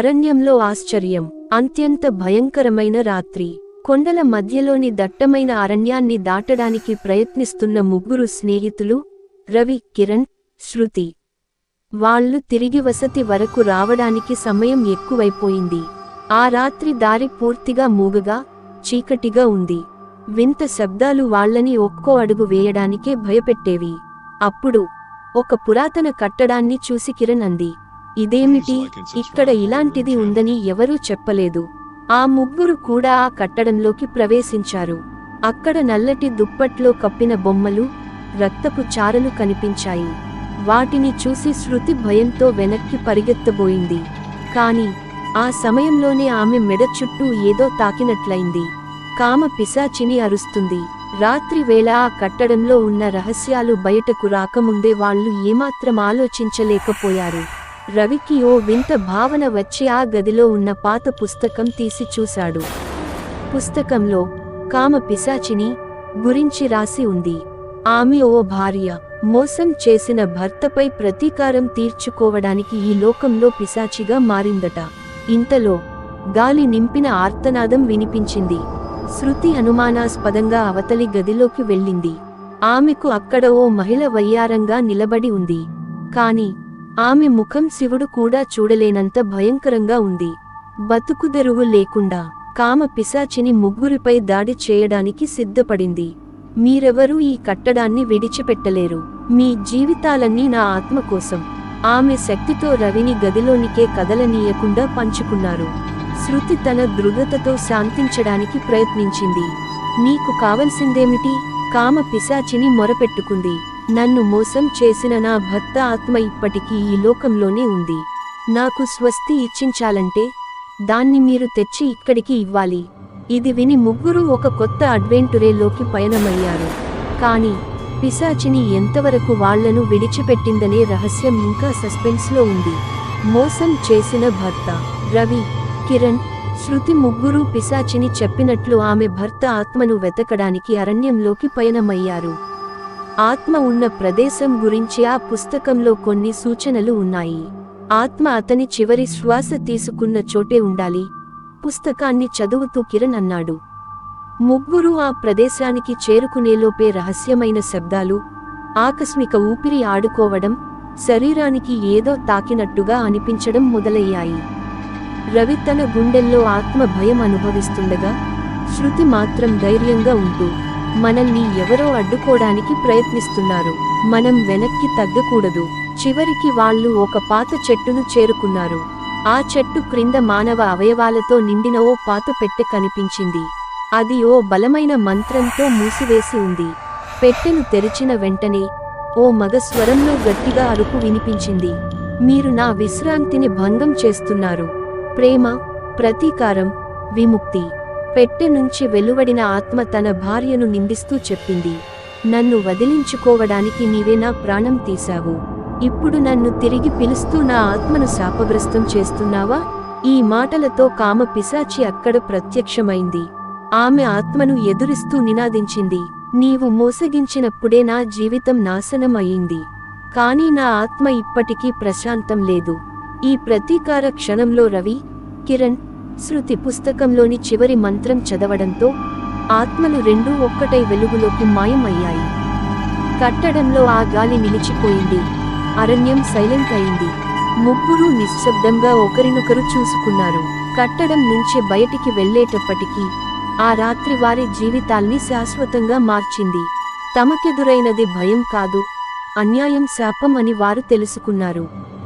అరణ్యంలో ఆశ్చర్యం. అత్యంత భయంకరమైన రాత్రి. కొండల మధ్యలోని దట్టమైన అరణ్యాన్ని దాటడానికి ప్రయత్నిస్తున్న ముగ్గురు స్నేహితులు రవి కిరణ్ శృతి. వాళ్ళు తిరిగి వసతి వరకు రావడానికి సమయం ఎక్కువైపోయింది. ఆ రాత్రి దారి పూర్తిగా మూగగా చీకటిగా ఉంది. వింత శబ్దాలు వాళ్ళని ఒక్కో అడుగు వేయడానికే భయపెట్టేవి. అప్పుడు ఒక పురాతన కట్టడాన్ని చూసి కిరణ్ అంది. ఇదేమిటి? ఇక్కడ ఇలాంటిది ఉందని ఎవరూ చెప్పలేదు. ఆ ముగ్గురు కూడా ఆ కట్టడంలోకి ప్రవేశించారు. అక్కడ నల్లటి దుప్పట్లో కప్పిన బొమ్మలు రక్తపు చారలు కనిపించాయి. వాటిని చూసి శృతి భయంతో వెనక్కి పరిగెత్తబోయింది. కాని ఆ సమయంలోనే ఆమె మెడ చుట్టూ ఏదో తాకినట్లయింది. కామ పిశాచిని అరుస్తుంది. రాత్రి వేళ ఆ కట్టడంలో ఉన్న రహస్యాలు బయటకు రాకముందే వాళ్ళు ఏమాత్రం ఆలోచించలేకపోయారు. రవికి ఓ వింత భావన వచ్చి ఆ గదిలో ఉన్న పాత పుస్తకం తీసి చూశాడు. పుస్తకంలో కామ పిశాచిని గురించి రాసి ఉంది. ఆమె ఓ భార్య మోసం చేసిన భర్తపై ప్రతీకారం తీర్చుకోవడానికి ఈ లోకంలో పిశాచిగా మారిందట. ఇంతలో గాలి నింపిన ఆర్తనాదం వినిపించింది. శృతి అనుమానాస్పదంగా అవతలి గదిలోకి వెళ్ళింది. ఆమెకు అక్కడ ఓ మహిళ వయ్యారంగా నిలబడి ఉంది. కాని ఆమె ముఖం శివుడు కూడా చూడలేనంత భయంకరంగా ఉంది. బతుకుదెరువు లేకుండా కామ పిశాచిని ముగ్గురిపై దాడి చేయడానికి సిద్ధపడింది. మీరెవరూ ఈ కట్టడాన్ని విడిచిపెట్టలేరు. మీ జీవితాలన్నీ నా ఆత్మ కోసం. ఆమె శక్తితో రవిని గదిలోనికే కదలనీయకుండా పంచుకున్నారు. శృతి తన దృఢతతో శాంతించడానికి ప్రయత్నించింది. నీకు కావలసిందేమిటి? కామ పిశాచిని మొరపెట్టుకుంది. నన్ను మోసం చేసిన నా భర్త ఆత్మ ఇప్పటికీ ఈ లోకంలోనే ఉంది. నాకు స్వస్తి ఇచ్చించాలంటే దాన్ని మీరు తెచ్చి ఇక్కడికి ఇవ్వాలి. ఇది విని ముగ్గురు ఒక కొత్త అడ్వెంటురేలోకి పయనమయ్యారు. కానీ పిశాచిని ఎంతవరకు వాళ్ళను విడిచిపెట్టిందనే రహస్యం ఇంకా సస్పెన్స్లో ఉంది. మోసం చేసిన భర్త రవి కిరణ్ శృతి ముగ్గురు పిశాచిని చెప్పినట్లు ఆమె భర్త ఆత్మను వెతకడానికి అరణ్యంలోకి పయనమయ్యారు. ఆత్మ ఉన్న ప్రదేశం గురించి ఆ పుస్తకంలో కొన్ని సూచనలు ఉన్నాయి. ఆత్మ అతని చివరి శ్వాస తీసుకున్న చోటే ఉండాలి. పుస్తకాన్ని చదువుతూ కిరణ్ అన్నాడు. ముగ్గురు ఆ ప్రదేశానికి చేరుకునేలోపే రహస్యమైన శబ్దాలు ఆకస్మిక ఊపిరి ఆడుకోవడం శరీరానికి ఏదో తాకినట్టుగా అనిపించడం మొదలయ్యాయి. రవి తన గుండెల్లో ఆత్మ భయం అనుభవిస్తుండగా శృతి మాత్రం ధైర్యంగా ఉంటూ మనల్ని ఎవరో అడ్డుకోవడానికి ప్రయత్నిస్తున్నారు. మనం వెనక్కి తగ్గకూడదు. చివరికి వాళ్ళు ఒక పాత చెట్టును చేరుకున్నారు. ఆ చెట్టు క్రింద మానవ అవయవాలతో నిండిన ఓ పాత పెట్టె కనిపించింది. అది ఓ బలమైన మంత్రంతో మూసివేసి ఉంది. పెట్టెను తెరిచిన వెంటనే ఓ మగ స్వరంలో గట్టిగా అరుపు వినిపించింది. మీరు నా విశ్రాంతిని భంగం చేస్తున్నారు. ప్రేమ ప్రతీకారం విముక్తి. పెట్టె నుంచి వెలువడిన ఆత్మ తన భార్యను నిందిస్తూ చెప్పింది. నన్ను వదిలించుకోవడానికి నీవే నా ప్రాణం తీశావు. ఇప్పుడు నన్ను తిరిగి పిలుస్తూ నా ఆత్మను శాపగ్రస్తం చేస్తున్నావా? ఈ మాటలతో కామ పిశాచి అక్కడ ప్రత్యక్షమైంది. ఆమె ఆత్మను ఎదురిస్తూ నినాదించింది. నీవు మోసగించినప్పుడే నా జీవితం నాశనం అయింది కానీ నా ఆత్మ ఇప్పటికీ ప్రశాంతం లేదు. ఈ ప్రతీకార క్షణంలో రవి కిరణ్ శృతి పుస్తకంలోని చివరి మంత్రం చదవడంతో ఆత్మలు రెండూ ఒక్కటై వెలుగులోకి మాయమయ్యాయి. కట్టడంలో ఆ గాలి నిలిచిపోయింది. అరణ్యం సైలెంట్ అయింది. ముగ్గురూ నిశ్శబ్దంగా ఒకరినొకరు చూసుకున్నారు. కట్టడం నుంచి బయటికి వెళ్ళేటప్పటికీ ఆ రాత్రి వారి జీవితాల్ని శాశ్వతంగా మార్చింది. తమకెదురైనది భయం కాదు అన్యాయం శాపం అని వారు తెలుసుకున్నారు.